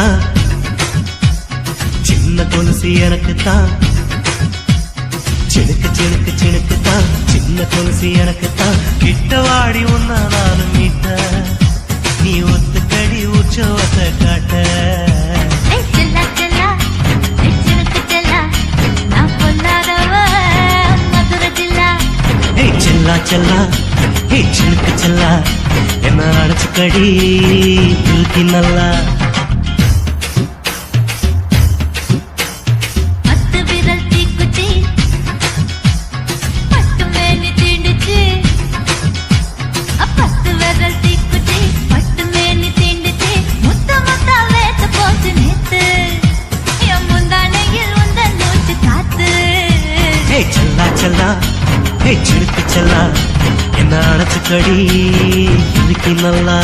தான் சின்ன கொலுசு எனக்கு தான் சினுக்கு சினுக்கு சினுக்கு தான் சின்ன கொலுசு எனக்கு தான் கிட்ட வாடி உன்னா நானும் மீட்ட நீ ஒத்துக்கடி உற்சவத்தை காட்ட செல்லா செல்லா. ஏய் சினுக்கு செல்லா. நான் பொல்லாதவ. மதுரை ஜில்லா ஏய் செல்லா என்ன அடைச்சுக்கடி இன்னைக்கு நல்லா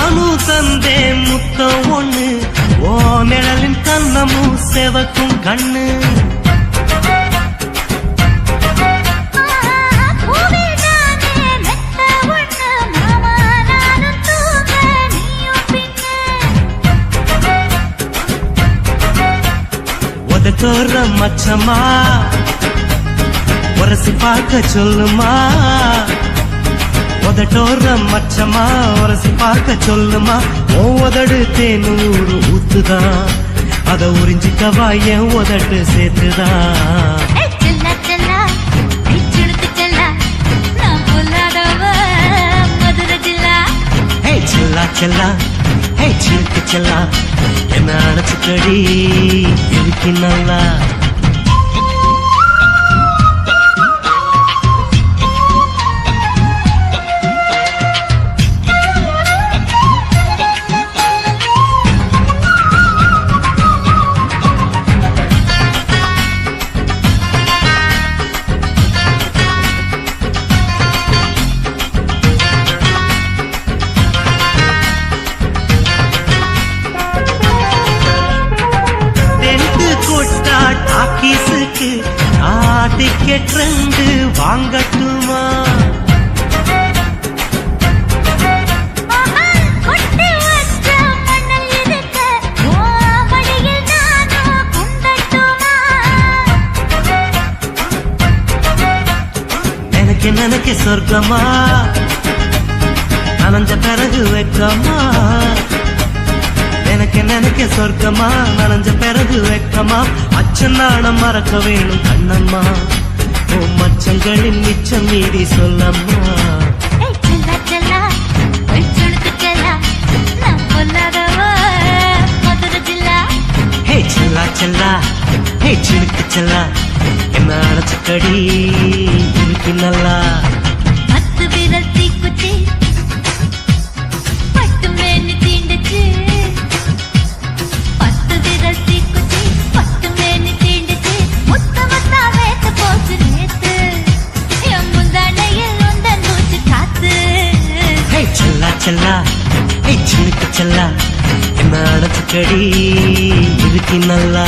நானும் தந்தேன் முத்தம் ஒண்ணு. ஓ நிழலின் கண்ணமும் செவக்கும் கண்ணு. பூவில் மச்சமா உரசி பார்க்க சொல்லுமா உதட்டோர மச்சமா உரசி பார்க்க சொல்லுமா? ஓ உதடு தேனூறு ஊத்துதான். அத உறிஞ்சிக்கவா என் உதட்டு சேர்த்துதான். செல்லா செல்லா ஹே சிலுக்கு செல்லா. என்ன அணைச்சுக்கடி? இருக்கு நல்லா? சொர்க்கமா நனைஞ்ச பிறகு வெக்கமா? எனக்கு நினைக்க சொர்க்கமா? நனைஞ்ச பிறகு வெக்கமா? அச்சன் நாணம் மறக்க வேணும் கண்ணம்மா. ஓ மச்சங்களின் மிச்சம் மீறி சொல்லம்மா. செல்லா செல்லா ஹே சினுக்கு செல்லா. என்ன அடைச்சுக்கடி இருக்கு நல்லா. செல்லா? ஏய் ஹே சினுக்கு செல்லா என்ன அடைச்சுக்கடி இருக்கு நல்லா.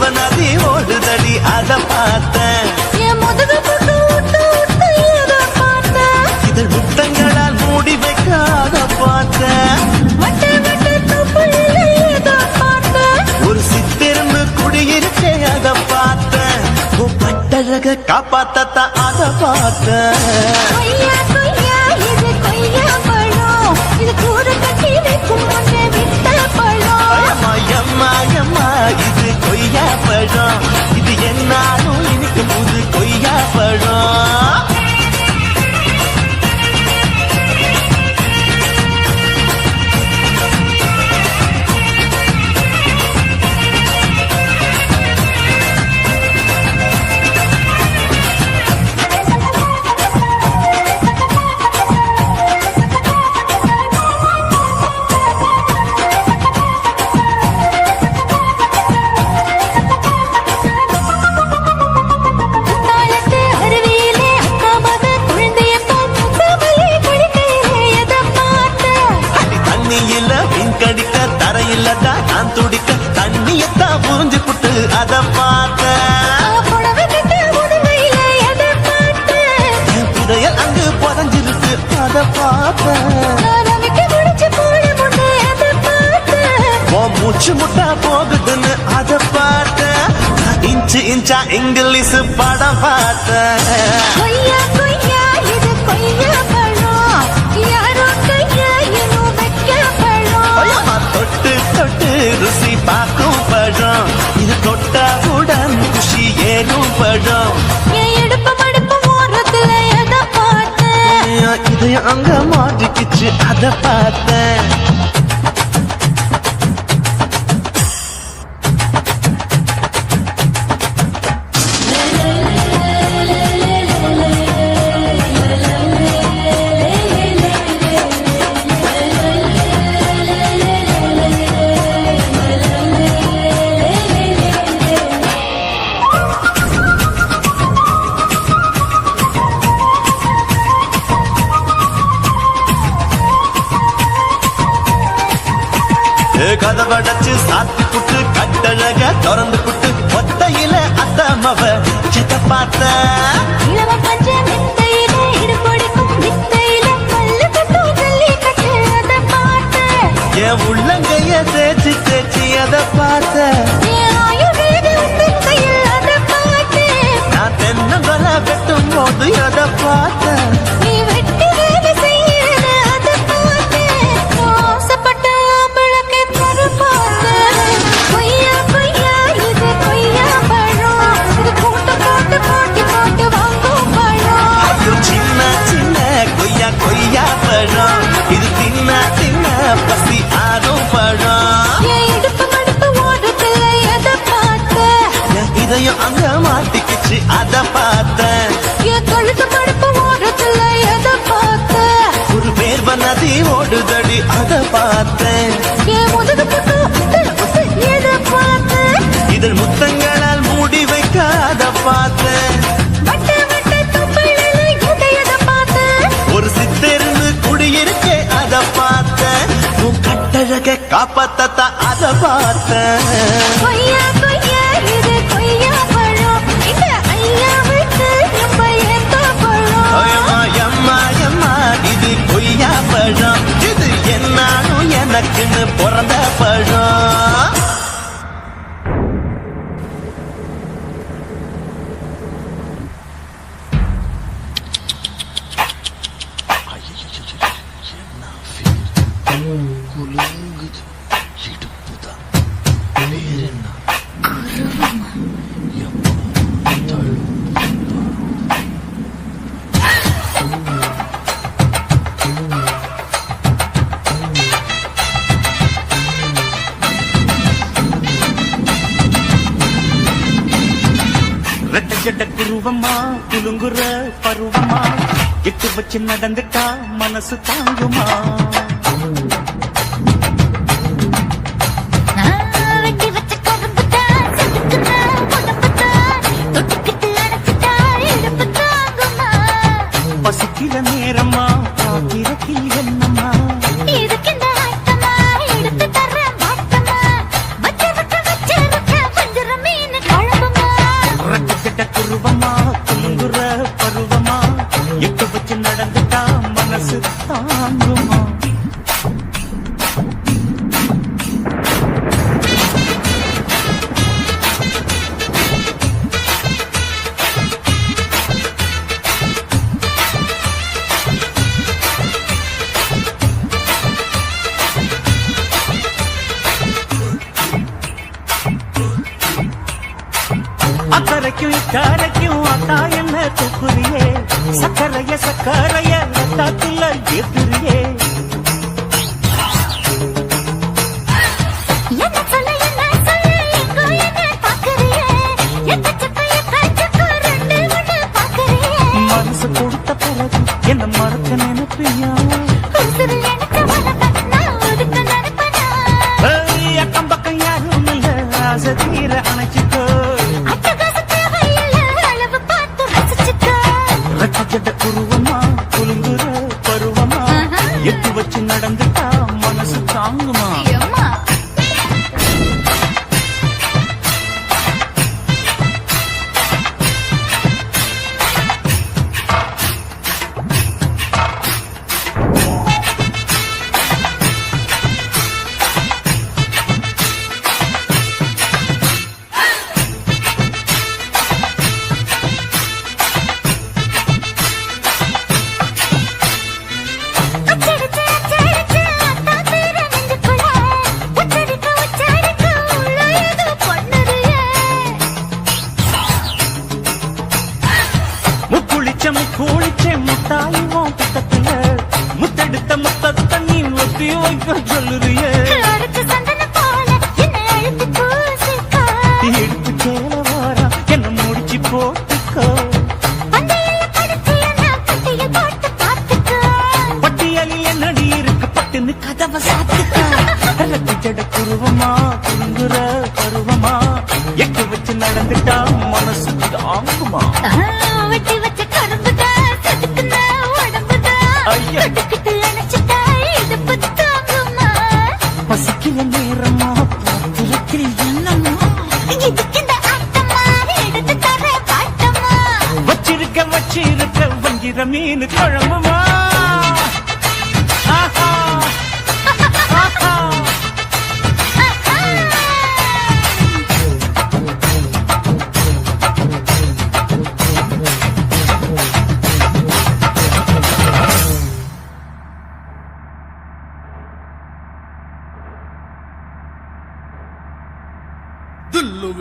தேவ நதி ஓடுதடி அத பார்த்தேன். இதழ் முட்டங்களால் மூடி வைக்காத பார்த்தேன். ஒரு சித்திருந்து குடியிருக்கே அத பார்த்தேன். உன் பட்டழக காப்பாத்தத்தான் அத பார்த்தேன். இது கொய்யா பழம் இது என்னாலும் இனிக்கு புது கொய்யா பழம் முச்சு முட்டா போகுதுன்னு அத பார்த்த இன்ச்சு இன்ச்சா இங்கிலீஷ் படம் பார்த்த தொட்டு தொட்டு ருசி பார்க்கும் படம் இது தொட்டாவுடன் குஷி ஏறும் படம் இதயம் அங்க மாட்டிக்கிச்சு அதை பார்த்தேன். கதவடைச்சு சாத்தி புட்டு கட்டழக திறந்து புட்டு ஒத்தையில அத்தமவ சித்த பார்த்த. என் உள்ளங்கைய தேச்சு தேச்சு அதை பார்த்த. நான் தென்னங்கொலை வெட்டும் போது வந்துச்சு அத பார்த்தேன். என் கழுத்து மடுப்பு ஓரத்துல எத பார்த்தேன்? ஒரு பேர் நதி ஓடுதடி அத பார்த்தேன். என் முதுகு பக்கம் எத பார்த்தேன்? இதழ் முத்தங்களால் மூடி வைக்காத பார்த்தேன். காப்பாத்தா அத பார்த்தேன். ரெட்ட ஜட துருவமா குலுங்குற பருவமா எட்டு வச்சு நடந்துட்டா மனசு தாங்குமா?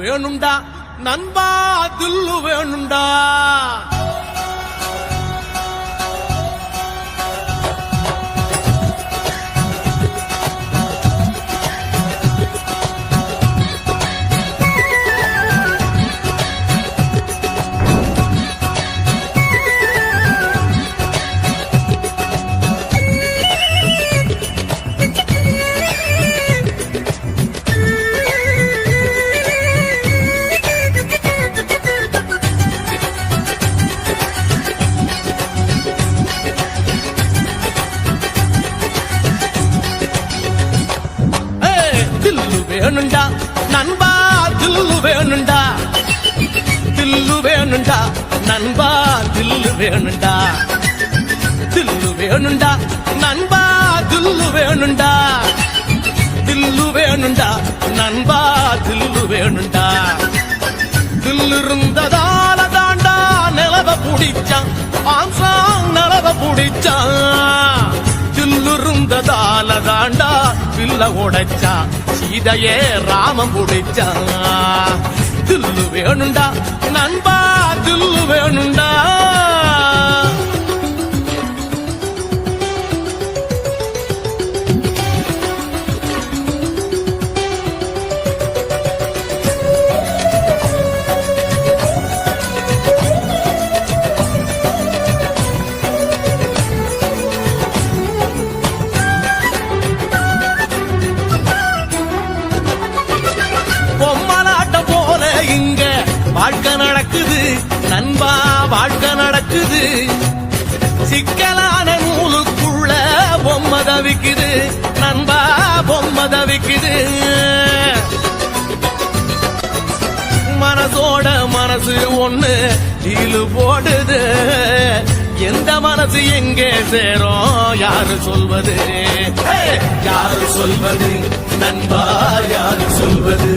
வேணுண்டா நண்பா துல்லு வேணுண்டா நண்பா தில்லு வேணுண்டா. தில்லு வேணுண்டா. நண்பா தில்லு வேணுண்டா. தில்லு இருந்ததால தாண்டா நிலவ புடிச்சான். ஆம்சாங் நிலவ புடிச்சான். தில்லு இருந்ததால தாண்டா பில்ல உடைச்சான். சீதையே ராமம் புடிச்சான். தில்லு வேணுண்டா. நண்பா தில்லு வேணுண்டா. எந்த மனசு எங்கே சேரும்? யாரு சொல்வது? யாரு சொல்வது? நண்பா யாரு சொல்வது?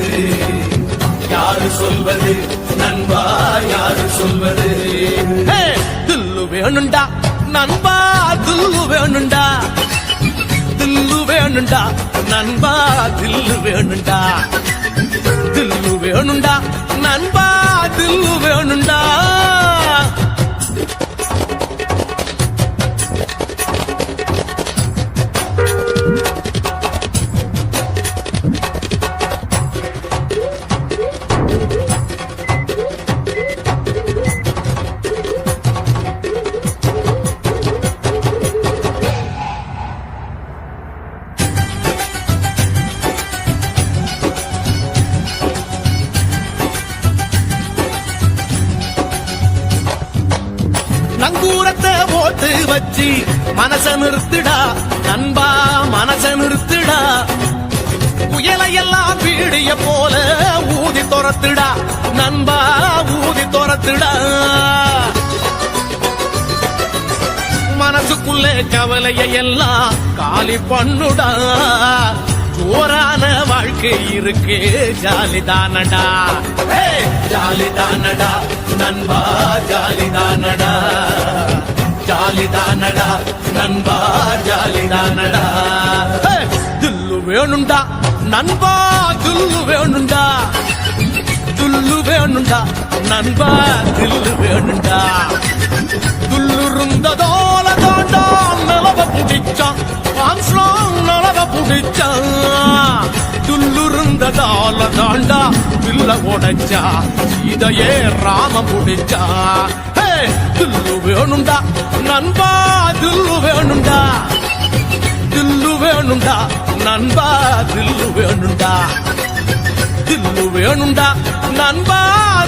யாரு சொல்வது? நண்பா யாரு சொல்வது? துல்லு வேணுண்டா. நண்பா துல்லு வேணுண்டா. தில்லு வேணுண்டா. நண்பா தில்லு வேணுண்டா. தில்லு வேணுண்டா. நண்பா தில்லு வேணுண்டா. நிறுத்துடா. நண்பா மனச நிறுத்துடா. புயலையெல்லாம் பீடிய போல ஊதி துரத்துடா. நண்பா ஊதி துரத்துடா. மனசுக்குள்ளே கவலையை எல்லாம் காலி பண்ணுடா. ஜோரான வாழ்க்கை இருக்கு ஜாலிதானடா. ஜாலிதானடா. நண்பா ஜாலிதானடா. ஜாலிதானடா நண்பா ஜாலிதானடா துல்லு வேணுண்டா நண்பா துல்லு வேணுண்டா. துல்லு வேணுண்டா நண்பா தில்லு வேணுண்டா. துள்ளுருந்ததோல தாண்டா நிலவ புடிச்சான். ஆம்ஸ்ட்ராங் நிலவ புடிச்சான். துள்ளுருந்ததால தாண்டா வில்ல உடைச்சா. இதையே ராம புடிச்சா. தில்லு வேணும்டா. நண்பா தில்லு வேணும்டா. தில்லு வேணும்டா. நண்பா தில்லு வேணும்டா. தில்லு வேணும்டா. நண்பா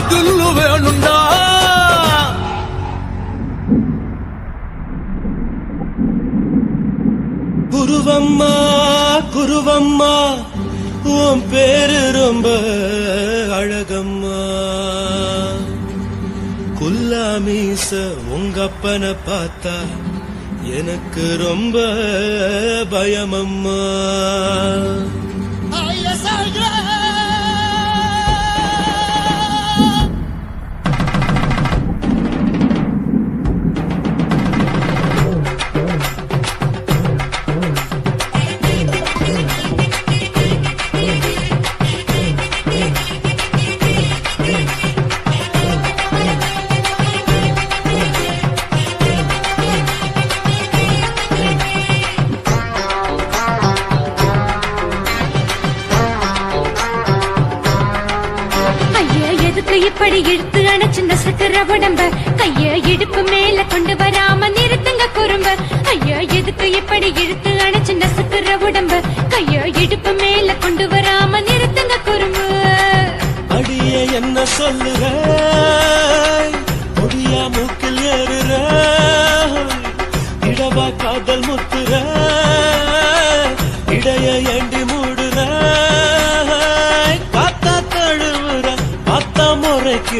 தில்லு வேணும்டா. குருவம்மா குருவம்மா உன் பேரு ரொம்ப அழகம்மா. குல்லாமீச மீச உங்கப்பனை பார்த்தா எனக்கு ரொம்ப பயமம்மா.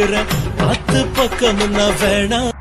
காத்தா தழுவுற பார்த்தா முறைக்கிற வேணாம்.